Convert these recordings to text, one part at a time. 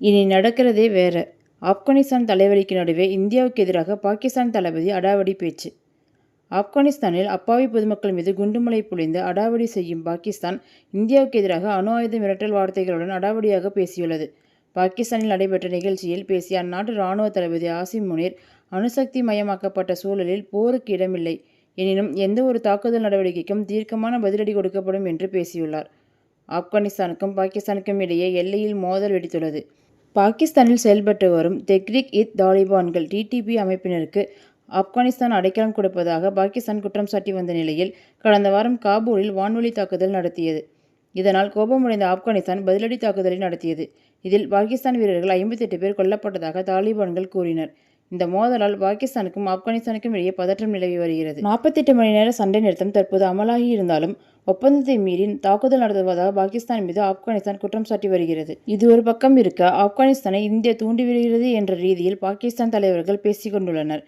இனி நடக்கிறதே வேற. ஆப்கானிஸ்தான் தலைவலிக்கு நடுவே இந்தியாவுக்கு எதிராக பாகிஸ்தான் தளபதி அடாவடி பேச்சு. ஆப்கானிஸ்தானில் அப்பாவி பொதுமக்கள் மீது குண்டுமலை பொழிந்து அடாவடி செய்யும் பாகிஸ்தான் இந்தியாவுக்கு எதிராக அணு ஆயுத மிரட்டல் வார்த்தைகளுடன் அடாவடியாக பேசியுள்ளது. பாகிஸ்தானில் நடைபெற்ற நிகழ்ச்சியில் பேசிய அந்நாட்டு இராணுவ தளபதி ஆசிம் முனீர் அணுசக்தி மயமாக்கப்பட்ட சூழலில் போருக்கு இடமில்லை. எனினும் எந்த ஒரு தாக்குதல் நடவடிக்கைக்கும் தீர்க்கமான பதிலடி கொடுக்கப்படும் என்று பேசியுள்ளார். ஆப்கானிஸ்தானுக்கும் பாகிஸ்தானுக்கும் இடையே எல்லையில் மோதல் வெடித்துள்ளது. பாகிஸ்தானில் செயல்பட்டு வரும் தெக்ரிக் இத் தாலிபான்கள் டிடிபி அமைப்பினருக்கு ஆப்கானிஸ்தான் அடைக்கலம் கொடுப்பதாக பாகிஸ்தான் குற்றம் சாட்டி வந்த நிலையில் கடந்த வாரம் காபூலில் வான்வழி தாக்குதல் நடத்தியது. இதனால் கோபமடைந்த ஆப்கானிஸ்தான் பதிலடி தாக்குதலை நடத்தியது. இதில் பாகிஸ்தான் வீரர்கள் ஐம்பத்தெட்டு பேர் கொல்லப்பட்டதாக தாலிபான்கள் கூறினர். இந்த மோதலால் பாகிஸ்தானுக்கும் ஆப்கானிஸ்தானுக்கும் இடையே பதற்றம் நிலவி வருகிறது. நாற்பத்தெட்டு மணி நேர சண்டை நிறுத்தம் தற்போது அமலாகி இருந்தாலும் ஒப்பந்தத்தை மீறி தாக்குதல் நடத்துவதாக பாகிஸ்தான் மீது ஆப்கானிஸ்தான் குற்றம் சாட்டி வருகிறது. இது ஒரு பக்கம் இருக்க ஆப்கானிஸ்தானை இந்தியா தூண்டிவிடுகிறது என்ற ரீதியில் பாகிஸ்தான் தலைவர்கள் பேசிக் கொண்டுள்ளனர்.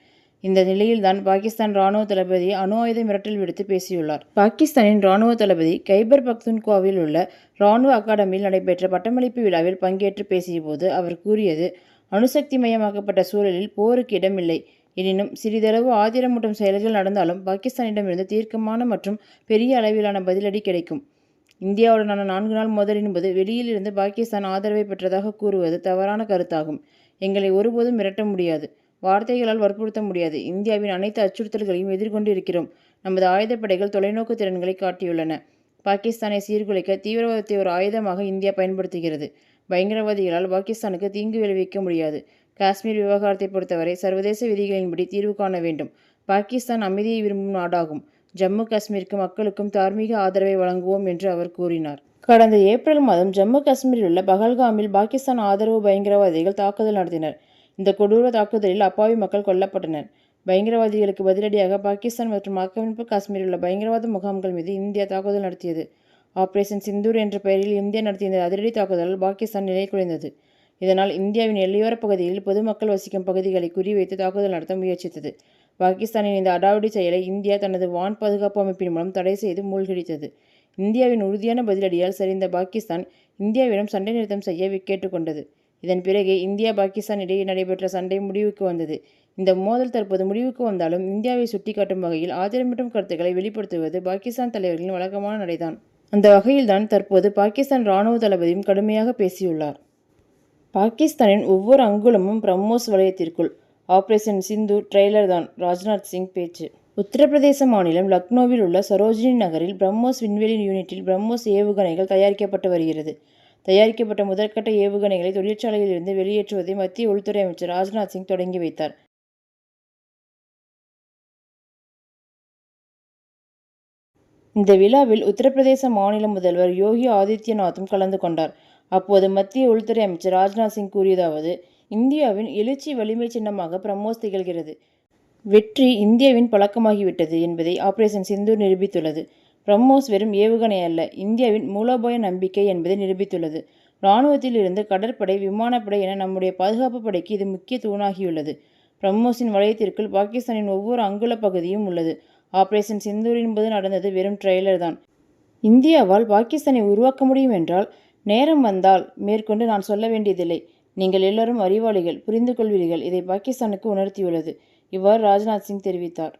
இந்த நிலையில்தான் பாகிஸ்தான் ராணுவ தளபதி அணு ஆயுத மிரட்டல் விடுத்து பேசியுள்ளார். பாகிஸ்தானின் ராணுவ தளபதி கைபர் பக்துன்குவாவில் உள்ள ராணுவ அகாடமியில் நடைபெற்ற பட்டமளிப்பு விழாவில் பங்கேற்று பேசியபோது அவர் கூறியது அணுசக்தி மயமாக்கப்பட்ட சூழலில் போருக்கு இடமில்லை. எனினும் சிறிதளவு ஆத்திரமூட்டும் செயல்கள் நடந்தாலும் பாகிஸ்தானிடமிருந்து தீர்க்கமான மற்றும் பெரிய அளவிலான பதிலடி கிடைக்கும். இந்தியாவுடனான நான்கு நாள் மோதல் என்பது வெளியிலிருந்து பாகிஸ்தான் ஆதரவை பெற்றதாக கூறுவது தவறான கருத்தாகும். எங்களை ஒருபோதும் மிரட்ட முடியாது. வார்த்தைகளால் வற்புறுத்த முடியாது. இந்தியாவின் அனைத்து அச்சுறுத்தல்களையும் எதிர்கொண்டு இருக்கிறோம் நமது ஆயுதப்படைகள் தொலைநோக்கு திறன்களை காட்டியுள்ளன. பாகிஸ்தானை சீர்குலைக்க தீவிரவாதத்தை ஒரு ஆயுதமாக இந்தியா பயன்படுத்துகிறது. பயங்கரவாதிகளால் பாகிஸ்தானுக்கு தீங்கு விளைவிக்க முடியாது. காஷ்மீர் விவகாரத்தை பொறுத்தவரை சர்வதேச விதிகளின்படி தீர்வு காண வேண்டும். பாகிஸ்தான் அமைதியை விரும்பும் நாடாகும். ஜம்மு காஷ்மீருக்கு மக்களுக்கும் தார்மீக ஆதரவை வழங்குவோம் என்று அவர் கூறினார். கடந்த ஏப்ரல் மாதம் ஜம்மு காஷ்மீரில் உள்ள பகல்காமில் பாகிஸ்தான் ஆதரவு பயங்கரவாதிகள் தாக்குதல் நடத்தினர். இந்த கொடூர தாக்குதலில் அப்பாவி மக்கள் கொல்லப்பட்டனர். பயங்கரவாதிகளுக்கு பதிலடியாக பாகிஸ்தான் மற்றும் ஆக்கிரமிப்பு காஷ்மீரில் உள்ள பயங்கரவாத முகாம்கள் மீது இந்தியா தாக்குதல் நடத்தியது. ஆபரேஷன் சிந்தூர் என்ற பெயரில் இந்தியா நடத்திய இந்த அதிரடி தாக்குதலால் பாகிஸ்தான் நிலை குலைந்தது. இதனால் இந்தியாவின் எல்லையோரப் பகுதியில் பொதுமக்கள் வசிக்கும் பகுதிகளை குறிவைத்து தாக்குதல் நடத்த முயற்சித்தது. பாகிஸ்தானின் இந்த அடாவடி செயலை இந்தியா தனது வான் பாதுகாப்பு அமைப்பின் மூலம் தடை செய்து மூழ்கடித்தது. இந்தியாவின் உறுதியான பதிலடியால் சரிந்த பாகிஸ்தான் இந்தியாவிடம் சண்டை நிறுத்தம் செய்ய கேட்டுக்கொண்டது இதன் பிறகே இந்தியா பாகிஸ்தான் இடையே நடைபெற்ற சண்டை முடிவுக்கு வந்தது. இந்த மோதல் தற்போது முடிவுக்கு வந்தாலும் இந்தியாவை சுட்டிக்காட்டும் வகையில் ஆத்திரமூட்டும் கருத்துக்களை வெளிப்படுத்துவது பாகிஸ்தான் தலைவர்களின் வழக்கமான நடைதான். அந்த வகையில்தான் தற்போது பாகிஸ்தான் ராணுவ தளபதியும் கடுமையாக பேசியுள்ளார். பாகிஸ்தானின் ஒவ்வொரு அங்குலமும் பிரம்மோஸ் வலயத்திற்குள் ஆபரேஷன் சிந்து ட்ரெய்லர் தான் ராஜ்நாத் சிங் பேச்சு. உத்தரப்பிரதேச மாநிலம் லக்னோவில் உள்ள சரோஜினி நகரில் பிரம்மோஸ் விண்வெளி யூனிட்டில் பிரம்மோஸ் ஏவுகணைகள் தயாரிக்கப்பட்டு வருகிறது. தயாரிக்கப்பட்ட முதற்கட்ட ஏவுகணைகளை தொழிற்சாலையில் இருந்து வெளியேற்றுவதை மத்திய உள்துறை அமைச்சர் ராஜ்நாத் சிங் தொடங்கி வைத்தார். இந்த விழாவில் உத்தரப்பிரதேச மாநில முதல்வர் யோகி ஆதித்யநாத்தும் கலந்து கொண்டார். அப்போது மத்திய உள்துறை அமைச்சர் ராஜ்நாத் சிங் கூறியதாவது இந்தியாவின் எழுச்சி வலிமை சின்னமாக பிரம்மோஸ் திகழ்கிறது. வெற்றி இந்தியாவின் பழக்கமாகிவிட்டது என்பதை ஆபரேஷன் சிந்தூர் நிரூபித்துள்ளது. பிரம்மோஸ் வெறும் ஏவுகணை அல்ல இந்தியாவின் மூலோபாய நம்பிக்கை என்பதை நிரூபித்துள்ளது. இராணுவத்தில் இருந்து கடற்படை விமானப்படை என நம்முடைய பாதுகாப்பு படைக்கு இது முக்கிய தூணாகியுள்ளது. பிரம்மோஸின் வளையத்திற்குள் பாகிஸ்தானின் ஒவ்வொரு அங்குல பகுதியும் உள்ளது. ஆபரேஷன் சிந்தூரின் போது நடந்தது வெறும் ட்ரெய்லர் தான். இந்தியாவால் பாகிஸ்தானை உருவாக்க முடியும் என்றால் நேரம் வந்தால் மேற்கொண்டு நான் சொல்ல வேண்டியதில்லை. நீங்கள் எல்லோரும் அறிவாளிகள் புரிந்து கொள்வீர்கள் இதை பாகிஸ்தானுக்கு உணர்த்தியுள்ளது. இவ்வாறு ராஜ்நாத் சிங் தெரிவித்தார்.